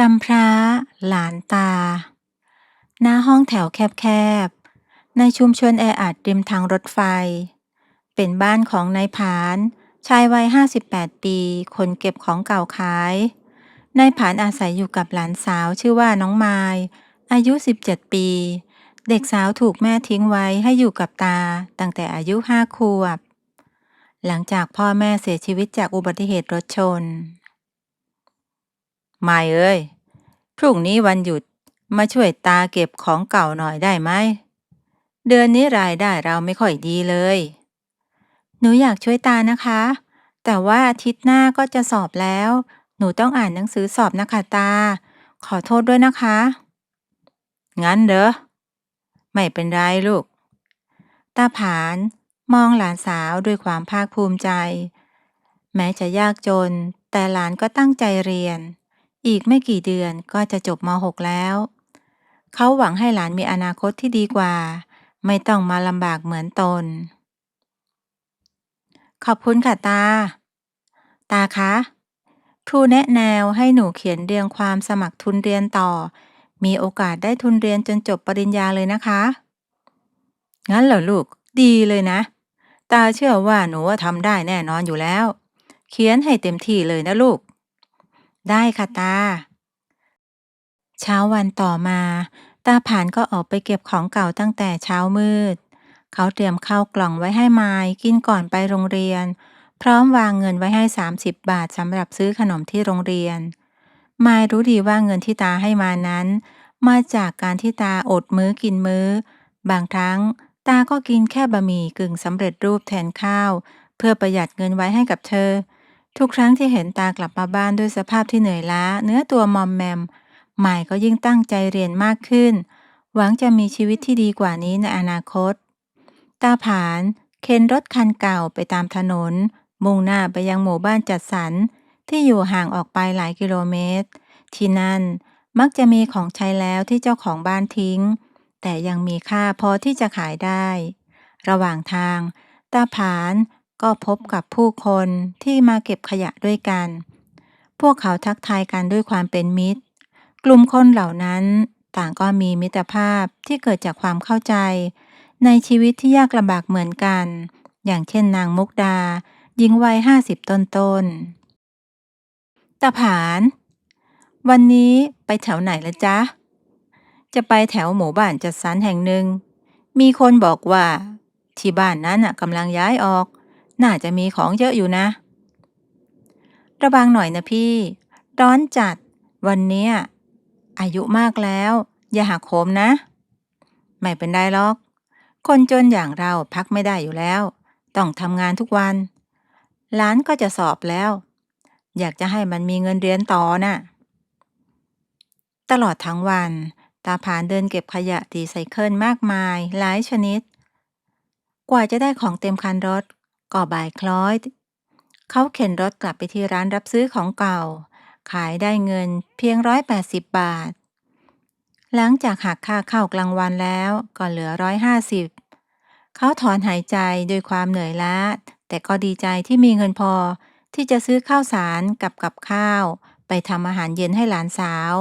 กำพร้า หลานตา หน้าห้องแถวแคบๆ ในชุมชนแออัดริมทางรถไฟ เป็นบ้านของนายผาน ชายวัย 58 ปี คนเก็บของเก่าขาย นายผานอาศัยอยู่กับหลานสาวชื่อว่าน้องไมายอายุ 17 ปี เด็กสาวถูกแม่ทิ้งไว้ให้อยู่กับตา ตั้งแต่อายุ5ขวบ หลังจากพ่อแม่เสียชีวิตจากอุบัติเหตุรถชน มาเอ้ย พรุ่งนี้วันหยุดมาช่วยตาเก็บของเก่าหน่อยได้ไหม เดือนนี้รายได้เราไม่ค่อยดีเลย หนูอยากช่วยตานะคะ แต่ว่าอาทิตย์หน้าก็จะสอบแล้ว หนูต้องอ่านหนังสือสอบนะคะตา ขอโทษด้วยนะคะ งั้นเด้อไม่เป็นไรลูก ตาผานมองหลานสาวด้วยความภาคภูมิใจ แม้จะยากจน แต่หลานก็ตั้งใจเรียน อีกไม่กี่เดือนก็จะจบม .6 แล้ว เขาหวังให้หลานมีอนาคตที่ดีกว่า ไม่ต้องมาลำบากเหมือนตน ขอบคุณค่ะตา ตาคะครูแนะแนวให้หนูเขียนเรียงความสมัครทุนเรียนต่อ มีโอกาสได้ทุนเรียนจนจบปริญญาเลยนะคะ งั้นเหรอลูก ดีเลยนะ ตาเชื่อว่าหนูว่าทำได้แน่นอนอยู่แล้ว เขียนให้เต็มที่เลยนะลูก ได้ค่ะตา เช้าวันต่อมา ตาผานก็ออกไปเก็บของเก่าตั้งแต่เช้ามืด เขาเตรียมข้าวกล่องไว้ให้ไมายกินก่อนไปโรงเรียน พร้อมวางเงินไว้ให้ 30 บาทสำหรับซื้อขนมที่โรงเรียนมายรู้ดีว่าเงินที่ตาให้มานั้น มาจากการที่ตาอดมื้อกินมื้อ บางครั้ง ตาก็กินแค่บะหมี่กึ่งสำเร็จรูปแทนข้าว เพื่อประหยัดเงินไว้ให้กับเธอ ทุกครั้งที่เห็นตากลับมาบ้านด้วยสภาพที่เหนื่อยล้า เนื้อตัวมอมแมมใหมายก็ยิ่งตั้งใจเรียนมากขึ้น หวังจะมีชีวิตที่ดีกว่านี้ในอนาคต ตาผาน เข็นรถคันเก่าไปตามถนน มุ่งหน้าไปยังหมู่บ้านจัดสรรที่อยู่ห่างออกไปหลายกิโลเมตร ที่นั่นมักจะมีของใช้แล้วที่เจ้าของบ้านทิ้ง แต่ยังมีค่าพอที่จะขายได้ ระหว่างทาง ตาผาน ก็พบกับผู้คนที่มาเก็บขยะด้วยกัน พวกเขาทักทายกันด้วยความเป็นมิตร กลุ่มคนเหล่านั้นต่างก็มีมิตรภาพที่เกิดจากความเข้าใจ ในชีวิตที่ยากลำบากเหมือนกัน อย่างเช่นนางมุกดาหญิงวัยห้าสิบต้นๆตาผาน วันนี้ไปแถวไหนละจ๊ะ จะไปแถวหมู่บ้านจัดสรรแห่งหนึ่ง มีคนบอกว่า ที่บ้านนั้นน่ะกำลังย้ายออก น่าจะมีของเยอะอยู่นะ ระวังหน่อยนะพี่ ร้อนจัด วันเนี้ยอายุมากแล้ว อย่าหักโหมนะ ไม่เป็นไรหรอก คนจนอย่างเราพักไม่ได้อยู่แล้ว ต้องทำงานทุกวัน หลานก็จะสอบแล้ว อยากจะให้มันมีเงินเรียนต่อน่ะ ตลอดทั้งวัน ตาผานเดินเก็บขยะรีไซเคิลมากมาย หลายชนิด กว่าจะได้ของเต็มคันรถ ก็บ่ายคล้อย เขาเข็นรถกลับไปที่ร้านรับซื้อของเก่า ขายได้เงินเพียงร้อยแปดสิบบาท หลังจากหักค่าเข้ากลางวันแล้วก็เหลือร้อยห้าสิบเขาถอนหายใจด้วยความเหนื่อยล้า แต่ก็ดีใจที่มีเงินพอที่จะซื้อข้าวสารกับกับข้าว ไปทำอาหารเย็นให้หลานสาว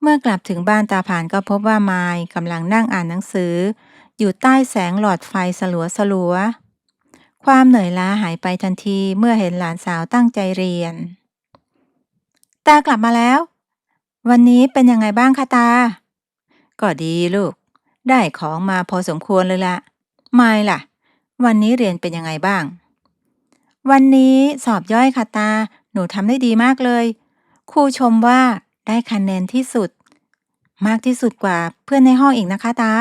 เมื่อกลับถึงบ้านตาผานก็พบว่าไมายกำลังนั่งอ่านหนังสือ อยู่ใต้แสงหลอดไฟสลัวสลัว ความเหนื่อยล้าหายไปทันทีเมื่อเห็นหลานสาวตั้งใจเรียน ตากลับมาแล้ว วันนี้เป็นยังไงบ้างคะตา ก็ดีลูก ได้ของมาพอสมควรเลยละไม่ล่ะ วันนี้เรียนเป็นยังไงบ้าง วันนี้สอบย่อยค่ะตา หนูทำได้ดีมากเลย ครูชมว่าได้คะแนนที่สุด มากที่สุดกว่าเพื่อนในห้องอีกนะคะตา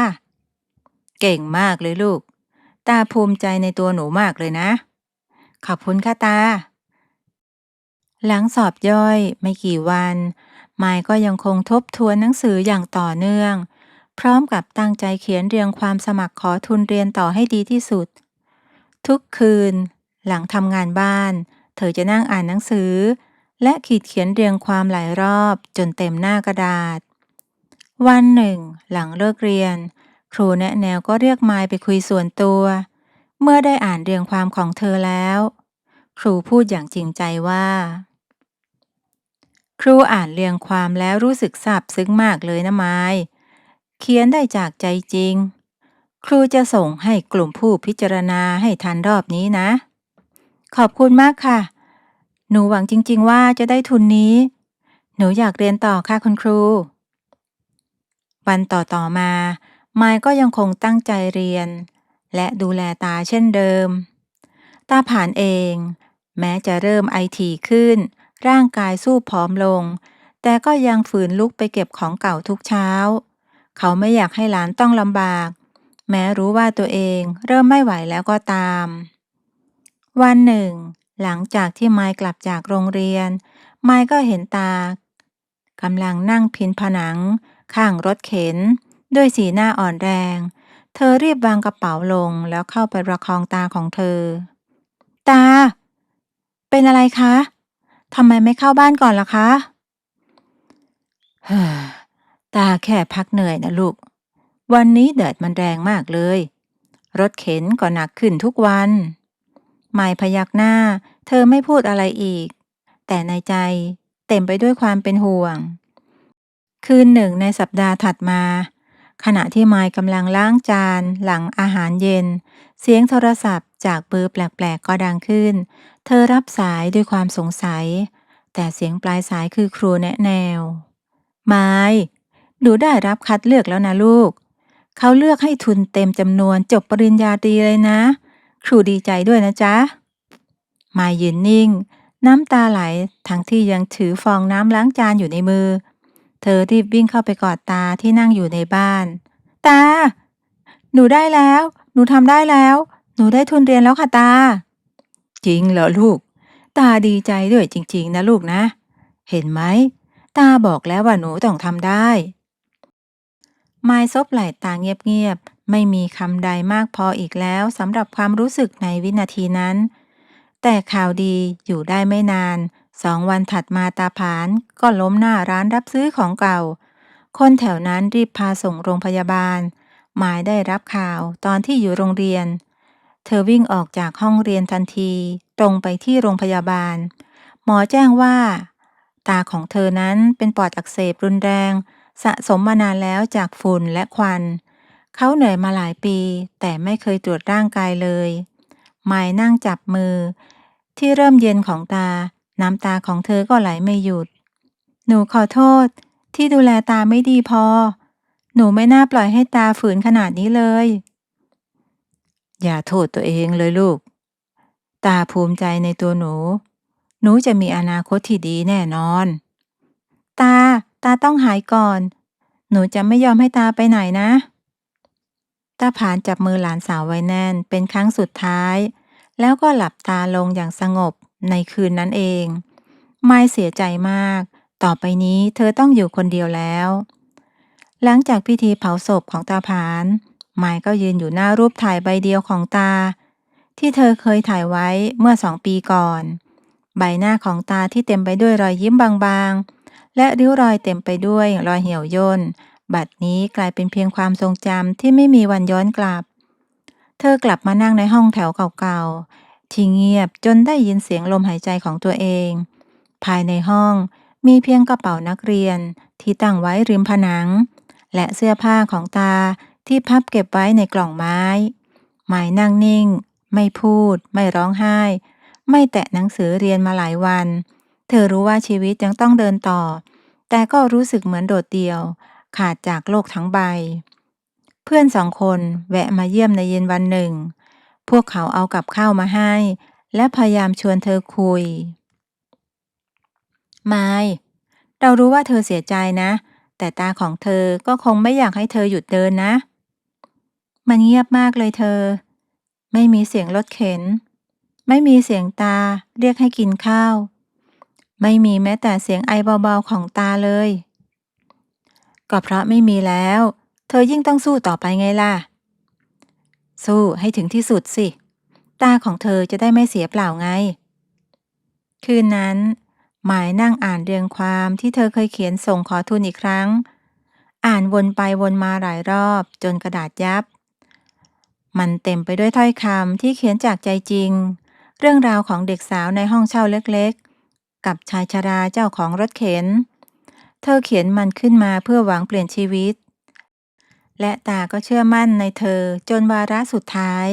เก่งมากเลยลูก ตาภูมิใจในตัวหนูมากเลยนะ ขอบคุณค่ะตา หลังสอบย่อยไม่กี่วัน ไมายก็ยังคงทบทวนหนังสืออย่างต่อเนื่อง พร้อมกับตั้งใจเขียนเรียงความสมัครขอทุนเรียนต่อให้ดีที่สุด ทุกคืน หลังทำงานบ้าน เธอจะนั่งอ่านหนังสือ และขีดเขียนเรียงความหลายรอบจนเต็มหน้ากระดาษ วันหนึ่ง หลังเลิกเรียน ครูแนะแนวก็เรียกไมายไปคุยส่วนตัว เมื่อได้อ่านเรียงความของเธอแล้ว ครูพูดอย่างจริงใจว่า ครูอ่านเรียงความแล้วรู้สึกซาบซึ้งมากเลยนะไม้เขียนได้จากใจจริง ครูจะส่งให้กลุ่มผู้พิจารณาให้ทันรอบนี้นะ ขอบคุณมากค่ะ หนูหวังจริง ๆ ว่าจะได้ทุนนี้ หนูอยากเรียนต่อค่ะคุณครู วันต่อๆมา มายก็ยังคงตั้งใจเรียน และดูแลตาเช่นเดิม ตาผ่านเอง แม้จะเริ่มไอทีขึ้น ร่างกายสู้ผอมลง แต่ก็ยังฝืนลุกไปเก็บของเก่าทุกเช้า เขาไม่อยากให้หลานต้องลำบาก แม้รู้ว่าตัวเองเริ่มไม่ไหวแล้วก็ตาม วันหนึ่ง หลังจากที่ไมายกลับจากโรงเรียน ไมายก็เห็นตากำลังนั่งพินผนัง ข้างรถเข็น ด้วยสีหน้าอ่อนแรง เธอรีบวางกระเป๋าลงแล้วเข้าไปประคองตาของเธอ ตา เป็นอะไรคะทำไมไม่เข้าบ้านก่อนล่ะคะเฮ้อตาแค่พักเหนื่อยนะลูก วันนี้แดดมันแรงมากเลย รถเข็นก็หนักขึ้นทุกวันไม่พยักหน้า เธอไม่พูดอะไรอีก แต่ในใจเต็มไปด้วยความเป็นห่วง คืนหนึ่งในสัปดาห์ถัดมา ขณะที่ไมค์กำลังล้างจานหลังอาหารเย็น เสียงโทรศัพท์จากเบอร์แปลกๆก็ดังขึ้น เธอรับสายด้วยความสงสัย แต่เสียงปลายสายคือครูแนะแนวไม้หนูได้รับคัดเลือกแล้วนะลูก เขาเลือกให้ทุนเต็มจำนวนจบปริญญาตรีเลยนะ ครูดีใจด้วยนะจ๊ะไม้ยืนนิ่ง น้ำตาไหลทั้งที่ยังถือฟองน้ำล้างจานอยู่ในมือ เธอรีบวิ่งเข้าไปกอดตาที่นั่งอยู่ในบ้าน ตา หนูได้แล้ว หนูทำได้แล้ว หนูได้ทุนเรียนแล้วค่ะตา จริงเหรอลูก ตาดีใจด้วยจริง ๆ นะลูกนะ เห็นไหม ตาบอกแล้วว่าหนูต้องทำได้ไม้ซบไหล่ตาเงียบๆ ไม่มีคำใดมากพออีกแล้วสำหรับความรู้สึกในวินาทีนั้น แต่ข่าวดีอยู่ได้ไม่นาน สองวันถัดมาตาผานก็ล้มหน้าร้านรับซื้อของเก่า คนแถวนั้นรีบพาส่งโรงพยาบาล หมายได้รับข่าวตอนที่อยู่โรงเรียน เธอวิ่งออกจากห้องเรียนทันที ตรงไปที่โรงพยาบาล หมอแจ้งว่า ตาของเธอนั้นเป็นปอดอักเสบรุนแรง สะสมมานานแล้วจากฝุ่นและควัน เขาเหนื่อยมาหลายปี แต่ไม่เคยตรวจร่างกายเลยไม้นั่งจับมือ ที่เริ่มเย็นของตา น้ำตาของเธอก็ไหลไม่หยุด หนูขอโทษ ที่ดูแลตาไม่ดีพอ หนูไม่น่าปล่อยให้ตาฝืนขนาดนี้เลย อย่าโทษตัวเองเลยลูก ตาภูมิใจในตัวหนู หนูจะมีอนาคตที่ดีแน่นอน ตา ตาต้องหายก่อน หนูจะไม่ยอมให้ตาไปไหนนะตาผานจับมือหลานสาวไว้แน่นเป็นครั้งสุดท้าย แล้วก็หลับตาลงอย่างสงบ ในคืนนั้นเอง ไม่เสียใจมาก ต่อไปนี้เธอต้องอยู่คนเดียวแล้ว หลังจากพิธีเผาศพของตาผานไม้ก็ยืนอยู่หน้ารูปถ่ายใบเดียวของตา ที่เธอเคยถ่ายไว้เมื่อสองปีก่อน ใบหน้าของตาที่เต็มไปด้วยรอยยิ้มบางๆ และริ้วรอยเต็มไปด้วยรอยเหี่ยวย่น บัดนี้กลายเป็นเพียงความทรงจำที่ไม่มีวันย้อนกลับ เธอกลับมานั่งในห้องแถวเก่าๆ ที่เงียบจนได้ยินเสียงลมหายใจของตัวเอง ภายในห้องมีเพียงกระเป๋านักเรียนที่ตั้งไว้ริมผนัง และเสื้อผ้าของตาที่พับเก็บไว้ในกล่องไม้ หมายนั่งนิ่ง ไม่พูด ไม่ร้องไห้ ไม่แตะหนังสือเรียนมาหลายวัน เธอรู้ว่าชีวิตยังต้องเดินต่อ แต่ก็รู้สึกเหมือนโดดเดี่ยว ขาดจากโลกทั้งใบ เพื่อนสองคนแวะมาเยี่ยมในเย็นวันหนึ่ง พวกเขาเอากับข้าวมาให้ และพยายามชวนเธอคุย ไมายเรารู้ว่าเธอเสียใจนะ แต่ตาของเธอก็คงไม่อยากให้เธอหยุดเดินนะ มันเงียบมากเลยเธอ ไม่มีเสียงรถเข็น ไม่มีเสียงตาเรียกให้กินข้าว ไม่มีแม้แต่เสียงไอเบาๆของตาเลย ก็เพราะไม่มีแล้ว เธอยิ่งต้องสู้ต่อไปไงล่ะ สู้ให้ถึงที่สุดสิ ตาของเธอจะได้ไม่เสียเปล่าไง คืนนั้น หมายนั่งอ่านเรียงความที่เธอเคยเขียนส่งขอทุนอีกครั้ง อ่านวนไปวนมาหลายรอบจนกระดาษยับ มันเต็มไปด้วยถ้อยคำที่เขียนจากใจจริง เรื่องราวของเด็กสาวในห้องเช่าเล็กๆ กับชายชราเจ้าของรถเข็น เธอเขียนมันขึ้นมาเพื่อหวังเปลี่ยนชีวิต และตาก็เชื่อมั่นในเธอจนวาระสุดท้าย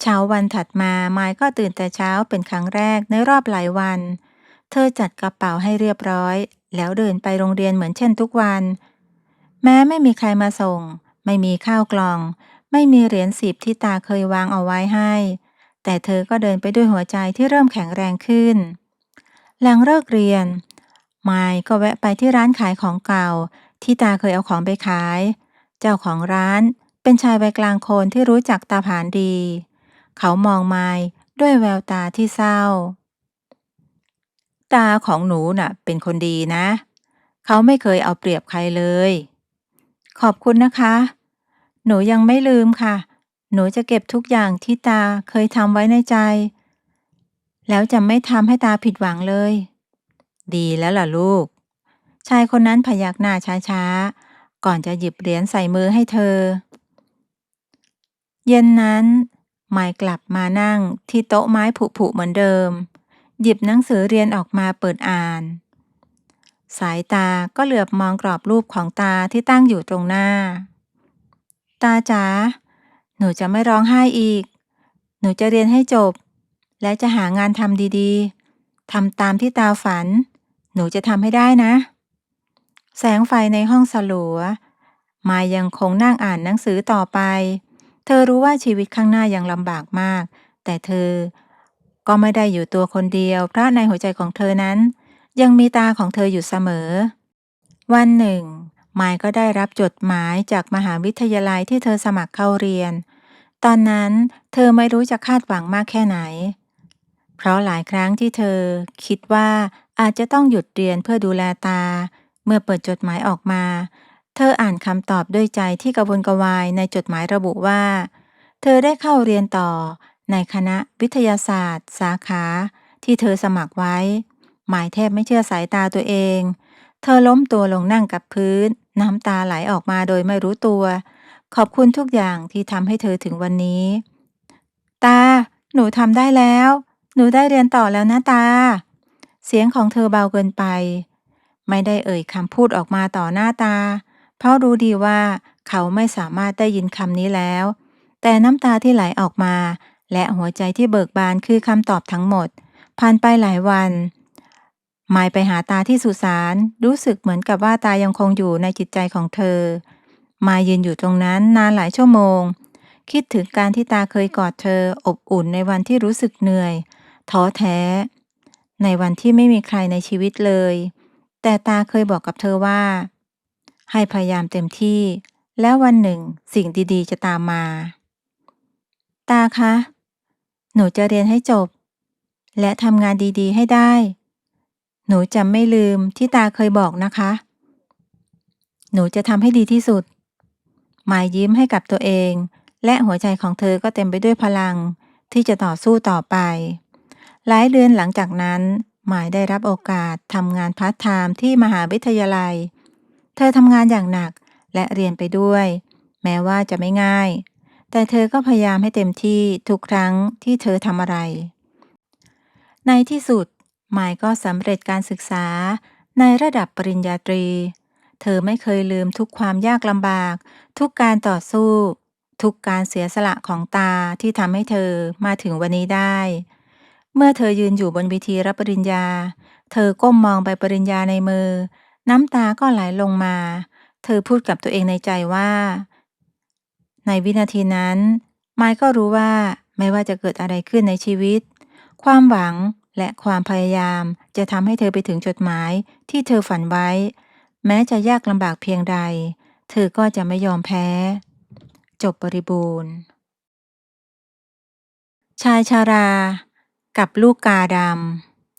เช้าวันถัดมาไมายก็ตื่นแต่เช้าเป็นครั้งแรกในรอบหลายวัน เธอจัดกระเป๋าให้เรียบร้อย แล้วเดินไปโรงเรียนเหมือนเช่นทุกวัน แม้ไม่มีใครมาส่ง ไม่มีข้าวกล่อง ไม่มีเหรียญสิบที่ตาเคยวางเอาไว้ให้ แต่เธอก็เดินไปด้วยหัวใจที่เริ่มแข็งแรงขึ้น หลังเลิกเรียนไมายก็แวะไปที่ร้านขายของเก่า ที่ตาเคยเอาของไปขาย จ้าของร้านเป็นชายวัยกลางคนที่รู้จักตาผานดี เขามองไมายด้วยแววตาที่เศร้า ตาของหนูน่ะ เป็นคนดีนะ เขาไม่เคยเอาเปรียบใครเลย ขอบคุณนะคะ หนูยังไม่ลืมค่ะ หนูจะเก็บทุกอย่างที่ตาเคยทำไว้ในใจ แล้วจะไม่ทำให้ตาผิดหวังเลย ดีแล้วล่ะลูก ชายคนนั้นพยักหน้าช้าๆ ก่อนจะหยิบเหรียญใส่มือให้เธอ เย็นนั้นไมายกลับมานั่งที่โต๊ะไม้ผุๆเหมือนเดิม หยิบหนังสือเรียนออกมาเปิดอ่าน สายตาก็เหลือบมองกรอบรูปของตาที่ตั้งอยู่ตรงหน้า ตาจ๋าหนูจะไม่ร้องไห้อีก หนูจะเรียนให้จบ และจะหางานทำดีๆทำตามที่ตาฝัน หนูจะทำให้ได้นะ แสงไฟในห้องสลัว มายังคงนั่งอ่านหนังสือต่อไป เธอรู้ว่าชีวิตข้างหน้ายังลำบากมาก แต่เธอก็ไม่ได้อยู่ตัวคนเดียว เพราะในหัวใจของเธอนั้น ยังมีตาของเธออยู่เสมอ วันหนึ่งมายก็ได้รับจดหมายจากมหาวิทยาลัยที่เธอสมัครเข้าเรียน ตอนนั้นเธอไม่รู้จะคาดหวังมากแค่ไหน เพราะหลายครั้งที่เธอคิดว่าอาจจะต้องหยุดเรียนเพื่อดูแลตา เมื่อเปิดจดหมายออกมา เธออ่านคำตอบด้วยใจที่กระวนกระวายในจดหมายระบุว่า เธอได้เข้าเรียนต่อ ในคณะวิทยาศาสตร์ สาขา ที่เธอสมัครไว้ หมายแทบไม่เชื่อสายตาตัวเอง เธอล้มตัวลงนั่งกับพื้น น้ำตาไหลออกมาโดยไม่รู้ตัว ขอบคุณทุกอย่างที่ทำให้เธอถึงวันนี้ ตา หนูทำได้แล้ว หนูได้เรียนต่อแล้วนะตา เสียงของเธอเบาเกินไป ไม่ได้เอ่ยคำพูดออกมาต่อหน้าตา เพราะรู้ดีว่าเขาไม่สามารถได้ยินคำนี้แล้ว แต่น้ำตาที่ไหลออกมา และหัวใจที่เบิกบานคือคำตอบทั้งหมด ผ่านไปหลายวันมายไปหาตาที่สุสานรู้สึกเหมือนกับว่าตายังคงอยู่ในจิตใจของเธอ มายยืนอยู่ตรงนั้นนานหลายชั่วโมง คิดถึงการที่ตาเคยกอดเธออบอุ่นในวันที่รู้สึกเหนื่อยท้อแท้ ในวันที่ไม่มีใครในชีวิตเลย แต่ตาเคยบอกกับเธอว่า ให้พยายามเต็มที่ แล้ววันหนึ่งสิ่งดีๆ จะตามมา ตาคะ หนูจะเรียนให้จบ และทำงานดีๆ ให้ได้ หนูจะไม่ลืมที่ตาเคยบอกนะคะ หนูจะทำให้ดีที่สุด หมายยิ้มให้กับตัวเอง และหัวใจของเธอก็เต็มไปด้วยพลังที่จะต่อสู้ต่อไป หลายเดือนหลังจากนั้น หมายได้รับโอกาสทำงานพาร์ทไทม์ที่มหาวิทยาลัย เธอทำงานอย่างหนักและเรียนไปด้วย แม้ว่าจะไม่ง่าย แต่เธอก็พยายามให้เต็มที่ทุกครั้งที่เธอทำอะไร ในที่สุดหมายก็สำเร็จการศึกษาในระดับปริญญาตรี เธอไม่เคยลืมทุกความยากลำบาก ทุกการต่อสู้ ทุกการเสียสละของตาที่ทำให้เธอมาถึงวันนี้ได้ เมื่อเธอยืนอยู่บนเวทีรับปริญญา เธอก้มมองใบปริญญาในมือ น้ำตาก็ไหลลงมา เธอพูดกับตัวเองในใจว่า ในวินาทีนั้นไมค์ก็รู้ว่าไม่ว่าจะเกิดอะไรขึ้นในชีวิต ความหวังและความพยายามจะทำให้เธอไปถึงจุดหมายที่เธอฝันไว้ แม้จะยากลำบากเพียงใด เธอก็จะไม่ยอมแพ้ จบบริบูรณ์ ชายชารา กับลูกกาด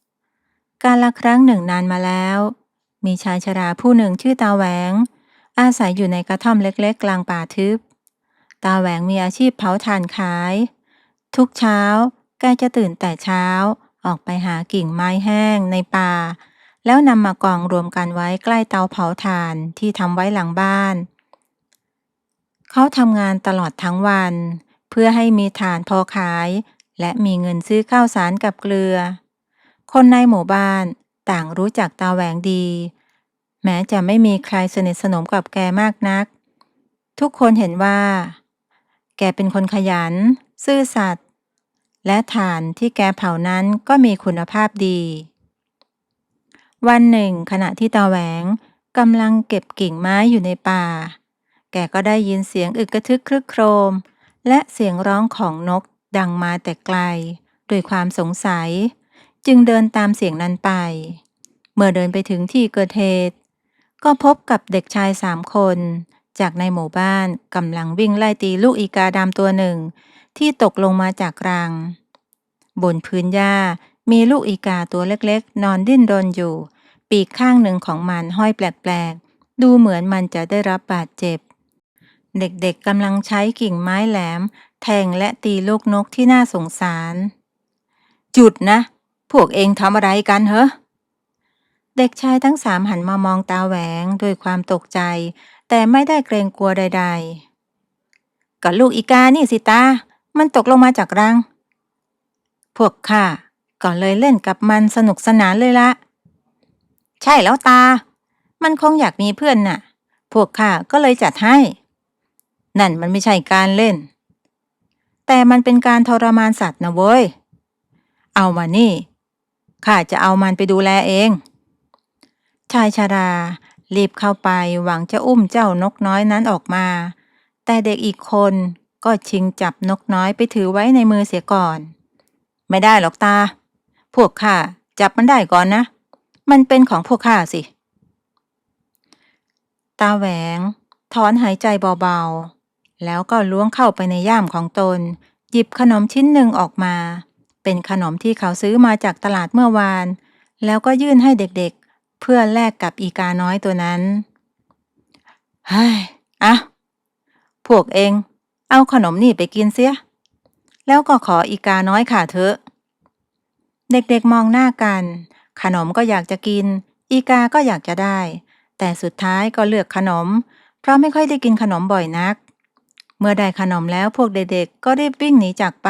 ำ การละครั้งหนึ่งนานมาแล้ว มีชายชราผู้หนึ่งชื่อตาแหวง อาศัยอยู่ในกระท่อมเล็กๆ กลางป่าทึบ ตาแหวงมีอาชีพเผาถ่านขาย ทุกเช้าแกจะตื่นแต่เช้าออกไปหากิ่งไม้แห้งในป่า แล้วนำมากองรวมกันไว้ใกล้เตาเผาถ่านที่ทำไว้หลังบ้าน เขาทำงานตลอดทั้งวัน เพื่อให้มีถ่านพอขาย และมีเงินซื้อข้าวสารกับเกลือ คนในหมู่บ้านต่างรู้จักตาแหวงดี แม้จะไม่มีใครสนิทสนมกับแกมากนัก ทุกคนเห็นว่า แกเป็นคนขยัน ซื่อสัตย์และถ่านที่แกเผานั้นก็มีคุณภาพดี วันหนึ่ง ขณะที่ตาแหวงกำลังเก็บกิ่งไม้อยู่ในป่า แกก็ได้ยินเสียงอึกกระทึกครึกโครม และเสียงร้องของนก ดังมาแต่ไกล ด้วยความสงสัย จึงเดินตามเสียงนั้นไป เมื่อเดินไปถึงที่เกิดเหตุ ก็พบกับเด็กชายสามคน จากในหมู่บ้านกำลังวิ่งไล่ตีลูกอีกาดำตัวหนึ่ง ที่ตกลงมาจากรัง บนพื้นหญ้ามีลูกอีกาตัวเล็กๆ นอนดิ้นรนอยู่ ปีกข้างหนึ่งของมันห้อยแปลกๆ ดูเหมือนมันจะได้รับบาดเจ็บ เด็กๆกำลังใช้กิ่งไม้แหลม แทงและตีลูกนกที่น่าสงสารจุดนะ พวกเองทำอะไรกันเหรอเด็กชายทั้งสามหันมามองตาแหวงด้วยความตกใจ แต่ไม่ได้เกรงกลัวใด ๆก็ลูกอีกานี่สิตา มันตกลงมาจากรัง พวกข้าก็เลยเล่นกับมันสนุกสนานเลยละ ใช่แล้วตา มันคงอยากมีเพื่อนน่ะ พวกข้าก็เลยจัดให้ นั่นมันไม่ใช่การเล่น แต่มันเป็นการทรมานสัตว์นะเว้ย เอามานี่ ข้าจะเอามันไปดูแลเอง ชายชารารีบเข้าไปหวังจะอุ้มเจ้านกน้อยนั้นออกมา แต่เด็กอีกคนก็ชิงจับนกน้อยไปถือไว้ในมือเสียก่อน ไม่ได้หรอกตา พวกข้าจับมันได้ก่อนนะ มันเป็นของพวกข้าสิ ตาแหวง ถอนหายใจเบาๆ แล้วก็ล้วงเข้าไปในย่ามของตน หยิบขนมชิ้นหนึ่งออกมา เป็นขนมที่เขาซื้อมาจากตลาดเมื่อวาน แล้วก็ยื่นให้เด็กๆ เพื่อแลกกับอีกาน้อยตัวนั้นเฮ้ยอะพวกเอง เอาขนมนี่ไปกินเสีย แล้วก็ขออีกาน้อยค่ะเถอะ เด็กๆมองหน้ากัน ขนมก็อยากจะกิน อีกาก็อยากจะได้ แต่สุดท้ายก็เลือกขนม เพราะไม่ค่อยได้กินขนมบ่อยนัก เมื่อได้ขนมแล้วพวกเด็กๆ ก็รีบวิ่งหนีจากไป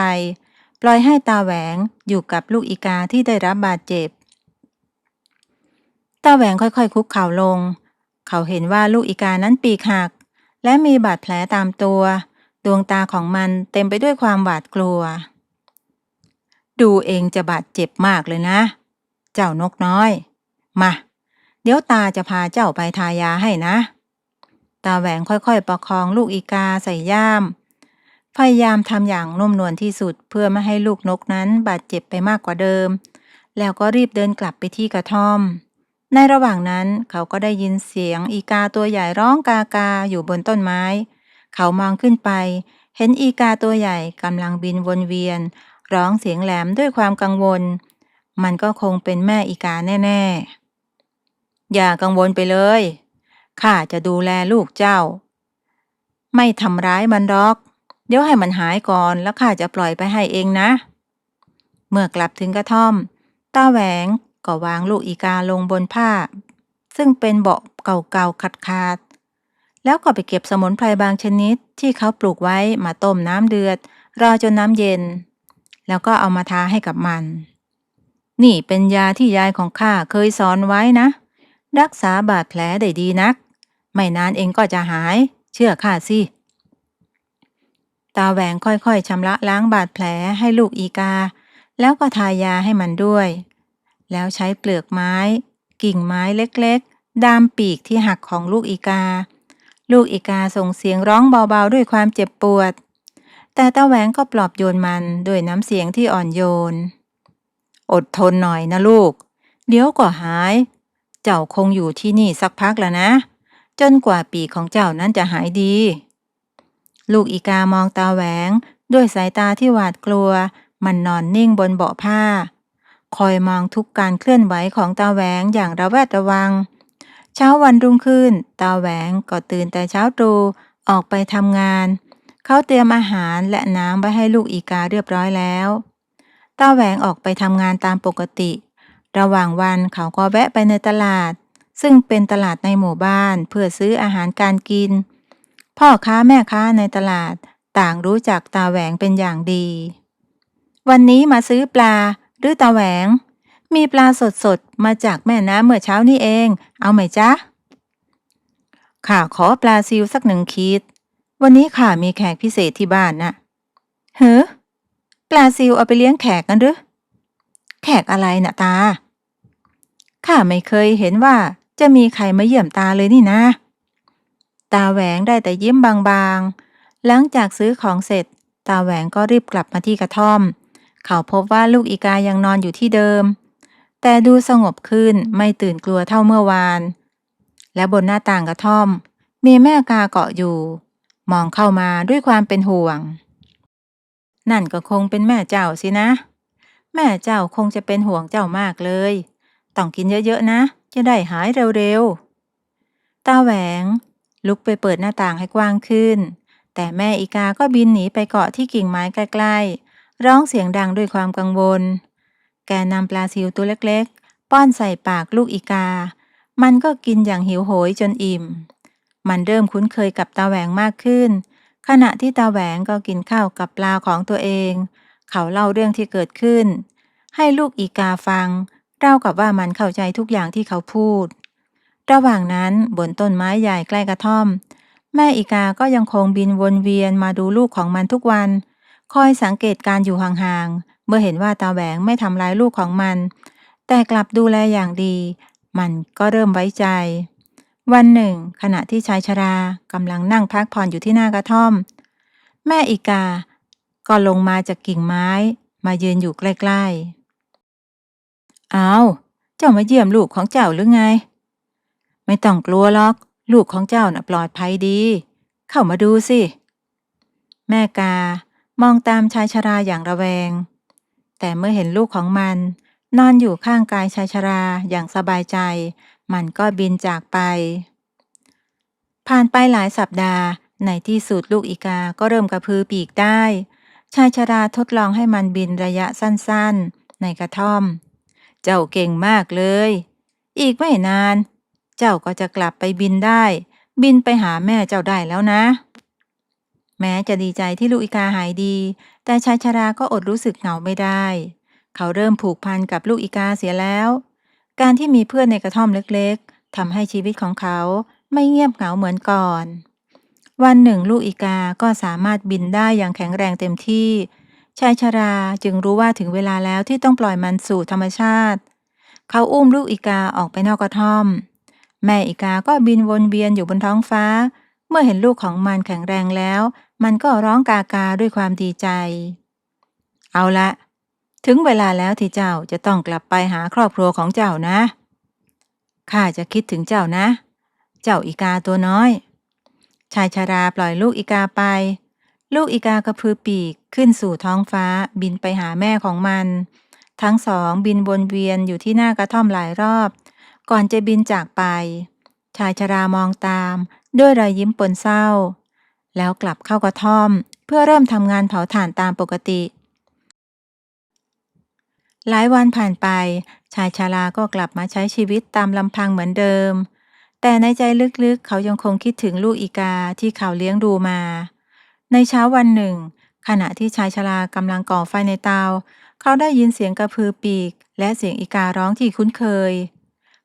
ปล่อยให้ตาแหวงอยู่กับลูกอีกาที่ได้รับบาดเจ็บ ตาแหวงค่อยๆคุกเข่าลง เขาเห็นว่าลูกอีกานั้นปีกหัก และมีบาดแผลตามตัว ดวงตาของมันเต็มไปด้วยความหวาดกลัว ดูเองจะบาดเจ็บมากเลยนะ เจ้านกน้อย มา เดี๋ยวตาจะพาเจ้าไปทายาให้นะ ตาแหวงค่อยๆ ประคองลูกอีกาใส่ย่าม พยายามทำอย่างนุ่มนวลที่สุดเพื่อไม่ให้ลูกนกนั้นบาดเจ็บไปมากกว่าเดิม แล้วก็รีบเดินกลับไปที่กระท่อม ในระหว่างนั้นเขาก็ได้ยินเสียงอีกาตัวใหญ่ร้องกากาอยู่บนต้นไม้ เขามองขึ้นไป เห็นอีกาตัวใหญ่กำลังบินวนเวียน ร้องเสียงแหลมด้วยความกังวล มันก็คงเป็นแม่อีกาแน่ ๆ อย่ากังวลไปเลย ข้าจะดูแลลูกเจ้า ไม่ทำร้ายมันหรอก เดี๋ยวให้มันหายก่อนแล้วข้าจะปล่อยไปให้เองนะ เมื่อกลับถึงกระท่อม ตาแหวงก็วางลูกอีกาลงบนผ้า ซึ่งเป็นเบาะเก่าๆขาดๆแล้วก็ไปเก็บสมุนไพรบางชนิดที่เขาปลูกไว้มาต้มน้ำเดือด รอจนน้ำเย็น แล้วก็เอามาทาให้กับมัน นี่เป็นยาที่ยายของข้าเคยสอนไว้นะ รักษาบาดแผลได้ดีนัก ไม่นานเองก็จะหาย เชื่อข้าสิ ตาแหวงค่อยๆชำระล้างบาดแผลให้ลูกอีกา แล้วก็ทายาให้มันด้วย แล้วใช้เปลือกไม้ กิ่งไม้เล็กๆ ดามปีกที่หักของลูกอีกา ลูกอีกาส่งเสียงร้องเบาๆด้วยความเจ็บปวด แต่ตาแหวงก็ปลอบโยนมันด้วยน้ำเสียงที่อ่อนโยน อดทนหน่อยนะลูก เดี๋ยวก็หาย เจ้าคงอยู่ที่นี่สักพักแล้วนะ จนกว่าปีกของเจ้านั้นจะหายดี ลูกอีกามองตาแหวง ด้วยสายตาที่หวาดกลัว มันนอนนิ่งบนเบาะผ้า คอยมองทุกการเคลื่อนไหวของตาแหวงอย่างระแวดระวัง เช้าวันรุ่งขึ้น ตาแหวงก็ตื่นแต่เช้าตรู่ออกไปทำงาน เขาเตรียมอาหารและน้ำไว้ให้ลูกอีกาเรียบร้อยแล้วตาแหวงออกไปทำงานตามปกติ ระหว่างวันเขาก็แวะไปในตลาด ซึ่งเป็นตลาดในหมู่บ้านเพื่อซื้ออาหารการกิน พ่อค้าแม่ค้าในตลาดต่างรู้จักตาแหวงเป็นอย่างดี วันนี้มาซื้อปลาหรือตาแหวง มีปลาสดๆ มาจากแม่น้ำเมื่อเช้านี่เอง เอาไหมจ๊ะข้าขอปลาซิวสักหนึ่งขีดวันนี้ข้ามีแขกพิเศษที่บ้านน่ะเฮ้อปลาซิวเอาไปเลี้ยงแขกกันหรือแขกอะไรน่ะตาข้าไม่เคยเห็นว่า จะมีใครมาเยี่ยมตาเลยนี่นะ ตาแหวงได้แต่ยิ้มบางๆ หลังจากซื้อของเสร็จ ตาแหวงก็รีบกลับมาที่กระท่อม เขาพบว่าลูกอีกายังนอนอยู่ที่เดิม แต่ดูสงบขึ้นไม่ตื่นกลัวเท่าเมื่อวาน และบนหน้าต่างกระท่อม มีแม่กาเกาะอยู่ มองเข้ามาด้วยความเป็นห่วง นั่นก็คงเป็นแม่เจ้าสินะ แม่เจ้าคงจะเป็นห่วงเจ้ามากเลย ต้องกินเยอะๆนะจะได้หายเร็วๆ ตาแหวง ลุกไปเปิดหน้าต่างให้กว้างขึ้น แต่แม่อีกาก็บินหนีไปเกาะที่กิ่งไม้ใกล้ๆ ร้องเสียงดังด้วยความกังวล แกนำปลาซิวตัวเล็กๆ ป้อนใส่ปากลูกอีกา มันก็กินอย่างหิวโหยจนอิ่ม มันเริ่มคุ้นเคยกับตาแหวงมากขึ้น ขณะที่ตาแหวงก็กินข้าวกับปลาของตัวเอง เขาเล่าเรื่องที่เกิดขึ้น ให้ลูกอีกาฟัง เล่ากับว่ามันเข้าใจทุกอย่างที่เขาพูด ระหว่างนั้นบนต้นไม้ใหญ่ใกล้กระท่อม แม่อีกาก็ยังคงบินวนเวียนมาดูลูกของมันทุกวัน คอยสังเกตการอยู่ห่างๆ เมื่อเห็นว่าตาแหวงไม่ทำร้ายลูกของมัน แต่กลับดูแลอย่างดี มันก็เริ่มไว้ใจ วันหนึ่ง ขณะที่ชายชรากำลังนั่งพักผ่อนอยู่ที่หน้ากระท่อม แม่อีกา ก็ลงมาจากกิ่งไม้ มายืนอยู่ใกล้ ๆ อาว เจ้ามาเยี่ยมลูกของเจ้าหรือไง ไม่ต้องกลัวหรอก ลูกของเจ้าน่ะปลอดภัยดี เข้ามาดูสิ แม่กา มองตามชายชราอย่างระแวง แต่เมื่อเห็นลูกของมัน นอนอยู่ข้างกายชายชราอย่างสบายใจ มันก็บินจากไป ผ่านไปหลายสัปดาห์ ในที่สุดลูกอีกาก็เริ่มกระพือปีกได้ ชายชราทดลองให้มันบินระยะสั้นๆ ในกระท่อม เจ้าเก่งมากเลย อีกไม่นาน เจ้าก็จะกลับไปบินได้ บินไปหาแม่เจ้าได้แล้วนะ แม้จะดีใจที่ลูกอีกาหายดี แต่ชายชราก็อดรู้สึกเหงาไม่ได้ เขาเริ่มผูกพันกับลูกอีกาเสียแล้ว การที่มีเพื่อนในกระท่อมเล็กๆทำให้ชีวิตของเขาไม่เงียบเหงาเหมือนก่อน วันหนึ่งลูกอีกาก็สามารถบินได้อย่างแข็งแรงเต็มที่ ชายชราจึงรู้ว่าถึงเวลาแล้วที่ต้องปล่อยมันสู่ธรรมชาติ เขาอุ้มลูกอีกาออกไปนอกกระท่อม แม่อีกาก็บินวนเวียนอยู่บนท้องฟ้า เมื่อเห็นลูกของมันแข็งแรงแล้ว มันก็ร้องกากาด้วยความดีใจ เอาละ ถึงเวลาแล้วที่เจ้าจะต้องกลับไปหาครอบครัวของเจ้านะ ข้าจะคิดถึงเจ้านะ เจ้าอีกาตัวน้อย ชายชาราปล่อยลูกอีกาไป ลูกอีกากระพือปีกขึ้นสู่ท้องฟ้าบินไปหาแม่ของมัน ทั้งสองบินวนเวียนอยู่ที่หน้ากระท่อมหลายรอบ ก่อนจะบินจากไป ชายชรามองตาม ด้วยรอยยิ้มปนเศร้า แล้วกลับเข้ากระท่อม เพื่อเริ่มทำงานเผาถ่านตามปกติ หลายวันผ่านไป ชายชาราก็กลับมาใช้ชีวิตตามลำพังเหมือนเดิม แต่ในใจลึกๆเขายังคงคิดถึงลูกอีกาที่เขาเลี้ยงดูมา ในเช้าวันหนึ่ง ขณะที่ชายชรากำลังก่อไฟในเตา เขาได้ยินเสียงกระพือปีก และเสียงอีการ้องที่คุ้นเคย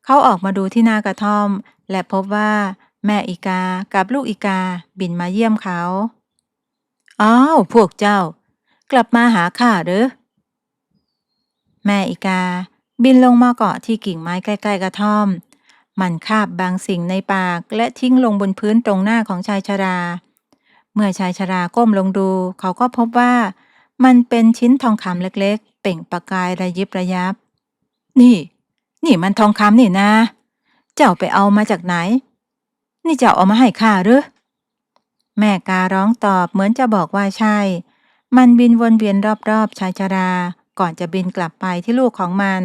เขาออกมาดูที่หน้ากระท่อม และพบว่า แม่อีกากับลูกอีกาบินมาเยี่ยมเขาอ้าวพวกเจ้า กลับมาหาข้าเด้อแม่อีกา บินลงมาเกาะที่กิ่งไม้ใกล้ๆกระท่อม มันคาบบางสิ่งในปากและทิ้งลงบนพื้นตรงหน้าของชายชรา เมื่อชายชราก้มลงดู เขาก็พบว่า มันเป็นชิ้นทองคำเล็กๆ เปล่งประกายระยิบระยับ นี่ นี่มันทองคำนี่นะ เจ้าไปเอามาจากไหน นี่เจ้าเอามาให้ข้าหรือ แม่การ้องตอบเหมือนจะบอกว่าใช่ มันบินวนเวียนรอบๆ ชายชรา ก่อนจะบินกลับไปที่ลูกของมัน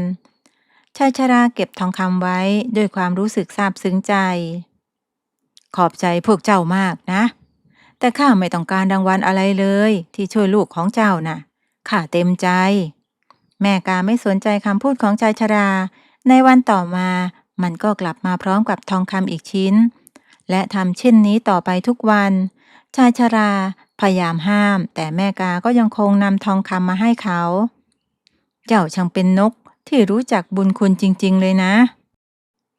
ชายชราเก็บทองคำไว้ด้วยความรู้สึกซาบซึ้งใจ ขอบใจพวกเจ้ามากนะ แต่ข้าไม่ต้องการรางวัลอะไรเลย ที่ช่วยลูกของเจ้าน่ะข้าเต็มใจ แม่กาไม่สนใจคำพูดของชายชรา ในวันต่อมามันก็กลับมาพร้อมกับทองคำอีกชิ้น และทำเช่นนี้ต่อไปทุกวัน ชายชราพยายามห้าม แต่แม่กาก็ยังคงนำทองคำมาให้เขา เจ้าช่างเป็นนกที่รู้จักบุญคุณจริง ๆ เลยนะ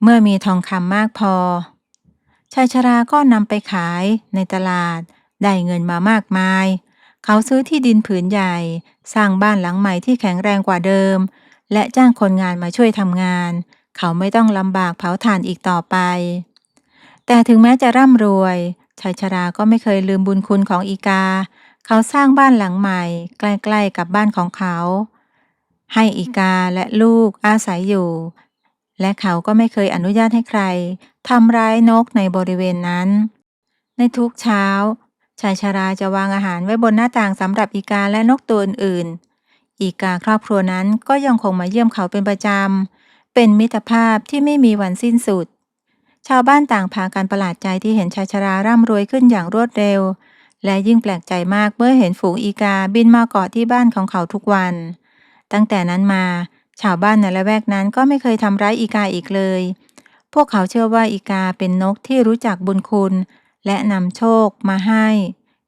เมื่อมีทองคำมากพอ ชายชราก็นำไปขายในตลาด ได้เงินมามากมาย เขาซื้อที่ดินผืนใหญ่ สร้างบ้านหลังใหม่ที่แข็งแรงกว่าเดิม และจ้างคนงานมาช่วยทำงาน เขาไม่ต้องลำบากเผาถ่านอีกต่อไป แต่ถึงแม้จะร่ำรวย ชายชราก็ไม่เคยลืมบุญคุณของอีกา เขาสร้างบ้านหลังใหม่ ใกล้ๆกับบ้านของเขา ให้อีกาและลูกอาศัยอยู่ และเขาก็ไม่เคยอนุญาตให้ใครทำร้ายนกในบริเวณนั้น ในทุกเช้า ชายชราจะวางอาหารไว้บนหน้าต่างสำหรับอีกาและนกตัวอื่นๆ อีกาครอบครัวนั้นก็ยังคงมาเยี่ยมเขาเป็นประจำ เป็นมิตรภาพที่ไม่มีวันสิ้นสุด ชาวบ้านต่างพากันประหลาดใจที่เห็นชายชราร่ำรวยขึ้นอย่างรวดเร็ว และยิ่งแปลกใจมากเมื่อเห็นฝูงอีกาบินมาเกาะที่บ้านของเขาทุกวัน ตั้งแต่นั้นมา ชาวบ้านในละแวกนั้นก็ไม่เคยทำร้ายอีกาอีกเลย พวกเขาเชื่อว่าอีกาเป็นนกที่รู้จักบุญคุณ และนำโชคมาให้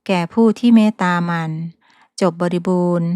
แก่ผู้ที่เมตตามัน จบบริบูรณ์